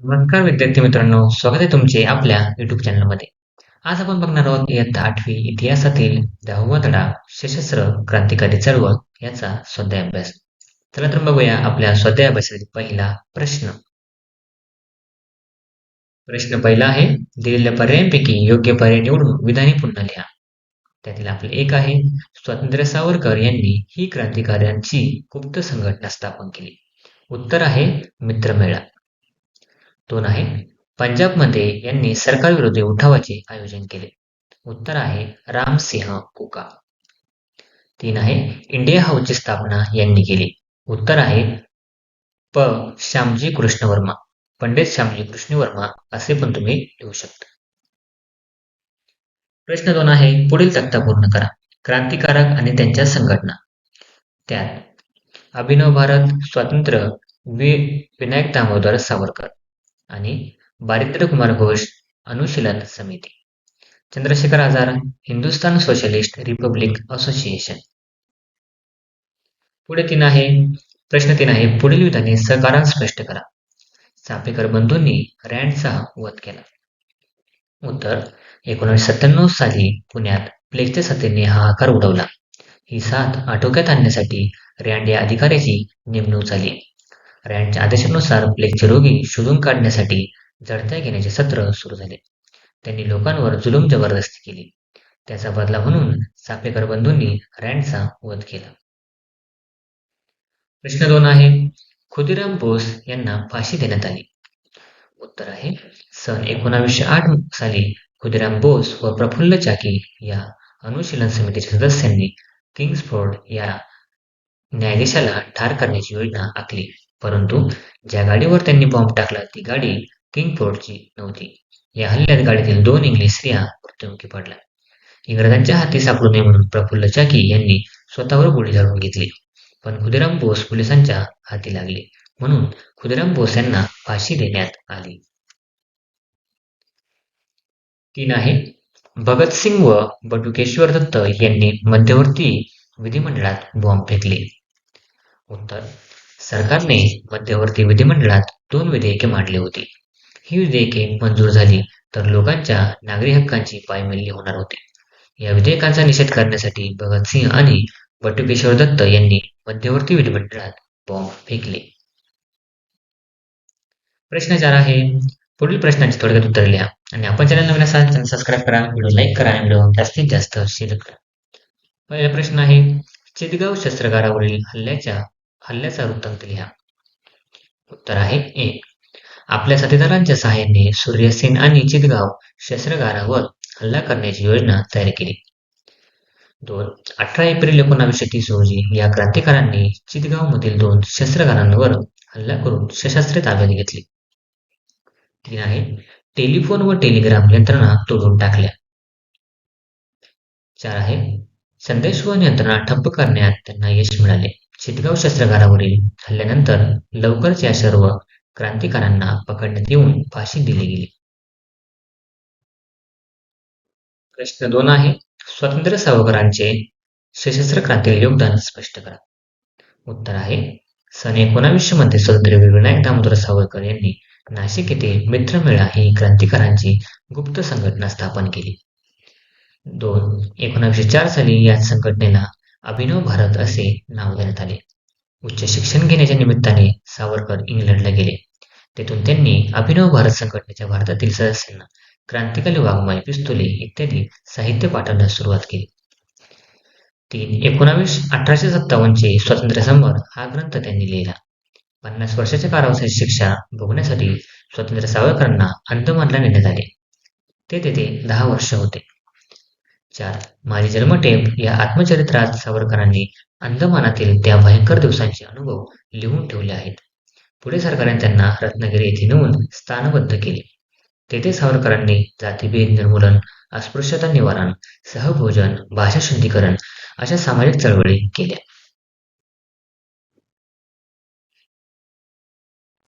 नमस्कार विद्यार्थी मित्रांनो स्वागत आहे तुमचे आपल्या युट्यूब चॅनलमध्ये आज आपण बघणार आहोत इयत्ता आठवी इतिहासातील दहावा धडा सशस्त्र क्रांतिकारी चळवळ याचा स्वाध्याय अभ्यास चला तर बघूया आपल्या स्वाध्याय अभ्यासातील पहिला प्रश्न. प्रश्न पहिला आहे दिलेल्या पर्यायांपैकी योग्य पर्याय निवडून विधाने पुन्हा लिहा. त्यातील आपले एक आहे स्वातंत्र्य सावरकर यांनी ही क्रांतिकाऱ्यांची गुप्त संघटना स्थापन केली. उत्तर आहे मित्रमेळा. दोन आहे. पंजाबमध्ये यांनी सरकारविरोधी उठावाचे आयोजन केले. उत्तर आहे रामसिंह कुका. तीन आहे इंडिया हाऊसची स्थापना यांनी केली. उत्तर आहे प. श्यामजी कृष्ण वर्मा. पंडित श्यामजी कृष्ण वर्मा असे पण तुम्ही लिहू शकता. प्रश्न दोन आहे पुढील तक्ता पूर्ण करा. क्रांतिकारक आणि त्यांच्या संघटना. त्यात अभिनव भारत स्वातंत्र्य वि विनायक दामोदर सावरकर. आणि Barindra Kumar Ghosh Anushilan Samiti. Chandrashekhar Azad Hindustan socialist republic association. पुढे तीन आहे प्रश्न तीन आहे पुढील विधाने सहकारान स्पष्ट करा. चापेकर बंधूंनी रँडचा वध केला. उत्तर एकोणीसशे सत्त्याण्णव साली पुण्यात प्लेगच्या सत्तेने हाहाकार उडवला. ही साथ आटोक्यात आणण्यासाठी रँड या अधिकाऱ्याची नेमणूक झाली. रँडच्या आदेशानुसार प्लेगचे रोगी शोधून काढण्यासाठी जडत्या घेण्याचे सत्र सुरू झाले. त्यांनी लोकांवर जुलूम जबरदस्ती केली. त्याचा बदला म्हणून चापेकर बंधूंनी रँडचा वध केला. प्रश्न दोन आहे खुदिराम बोस यांना फाशी देण्यात आली. उत्तर आहे सन एकोणावीसशे आठ साली खुदिराम बोस व प्रफुल्ल चाकी या अनुशीलन समितीच्या सदस्यांनी किंग्सफोर्ड या न्यायाधीशाला ठार करण्याची योजना आखली. परंतु ज्या गाडीवर त्यांनी बॉम्ब टाकला ती गाडी किंगफोर्डची नव्हती. या हल्ल्यात गाडीतील दोन इंग्लिश स्त्रिया मृत्युमुखी पडल्या. इंग्रजांच्या हाती सापडू नये म्हणून प्रफुल्ल चाकी यांनी स्वतःवर गोळी झाडून घेतली. पण खुदिराम बोस पोलिसांच्या हाती लागले. म्हणून खुदिराम बोस यांना फाशी देण्यात आली. तीन आहे. भगतसिंग व बटुकेश्वर दत्त यांनी मध्यवर्ती विधिमंडळात बॉम्ब फेकले. उत्तर. सरकारने मध्यवर्ती विधिमंडळात दोन विधेयके मांडली होती. ही विधेयके मंजूर झाली तर लोकांच्या नागरी हक्कांची पायमल्ली होणार होती. या विधेयकांचा निषेध करण्यासाठी भगतसिंग आणि बटुकेश्वर दत्त यांनी मध्यवर्ती विधिमंडळात बॉम्ब फेकले. प्रश्न चार आहे पुढील प्रश्नांची थोडक्यात उत्तर लिहा आणि आपण चॅनल नवीन असाल चॅनल सबस्क्राईब करा व्हिडिओ लाईक करा आणि व्हिडिओ जास्तीत जास्त शेअर करा. पहिला प्रश्न आहे चितगाव शस्त्रकारावरील हल्ल्याच्या हल्ल्याचा वृत्तांत लिहा उत्तर आहे एक आपल्या साथीदारांच्या सहाय्याने सूर्यसेन आणि चितगाव शस्त्रगारावर हल्ला करण्याची योजना तयार केली. दोन अठरा एप्रिल एकोणावीसशे तीस रोजी या क्रांतिकारांनी चितगाव मधील दोन शस्त्रगारांवर हल्ला करून सशस्त्रे ताब्यात घेतली. तीन आहे टेलिफोन व टेलिग्राम यंत्रणा तोडून टाकल्या. चार आहे संदेशवहन यंत्रणा ठप्प करण्यात त्यांना यश मिळाले. चितगाव शस्त्रगारावरील हल्ल्यानंतर लवकरच या सर्व क्रांतिकारांना पकडण्यात येऊन फाशी दिली गेली. प्रश्न दोन आहे स्वातंत्र्य सावकारांचे सशस्त्र क्रांतीला योगदान स्पष्ट करा. उत्तर आहे सन एकोणावीसशे मध्ये स्वतंत्र विनायक दामोदर सावरकर यांनी नाशिक येथे मित्रमेळा ही क्रांतिकारांची गुप्त संघटना स्थापन केली. दोन एकोणावीसशे चार साली या संघटनेला अभिनव भारत असे नाव देण्यात आले. उच्च शिक्षण घेण्याच्या निमित्ताने सावरकर इंग्लंडला गेले. तेथून त्यांनी अभिनव भारत संघटनेच्या भारतातील सदस्यांना क्रांतिकारी वाघमाई पिस्तुले इत्यादी साहित्य पाठवण्यास सुरुवात केली. तीन एकोणावीस अठराशे सत्तावन्नचे स्वातंत्र्य समर हा ग्रंथ त्यांनी लिहिला. पन्नास वर्षाच्या कारावासाची शिक्षा भोगण्यासाठी स्वातंत्र्य सावरकरांना अंदमानला नेण्यात आले. ते तेथे दहा वर्ष होते. चार माझे जन्मटेप या आत्मचरित्रात सावरकरांनी अंदमानातील त्या भयंकर दिवसांचे अनुभव लिहून ठेवले आहेत. पुढे सरकारने त्यांना रत्नागिरी येथे नेऊन स्थानबद्ध केले. तेथे सावरकरांनी जातीभेद निर्मूलन अस्पृश्यता निवारण सहभोजन भाषा शुद्धीकरण अशा सामाजिक चळवळी केल्या.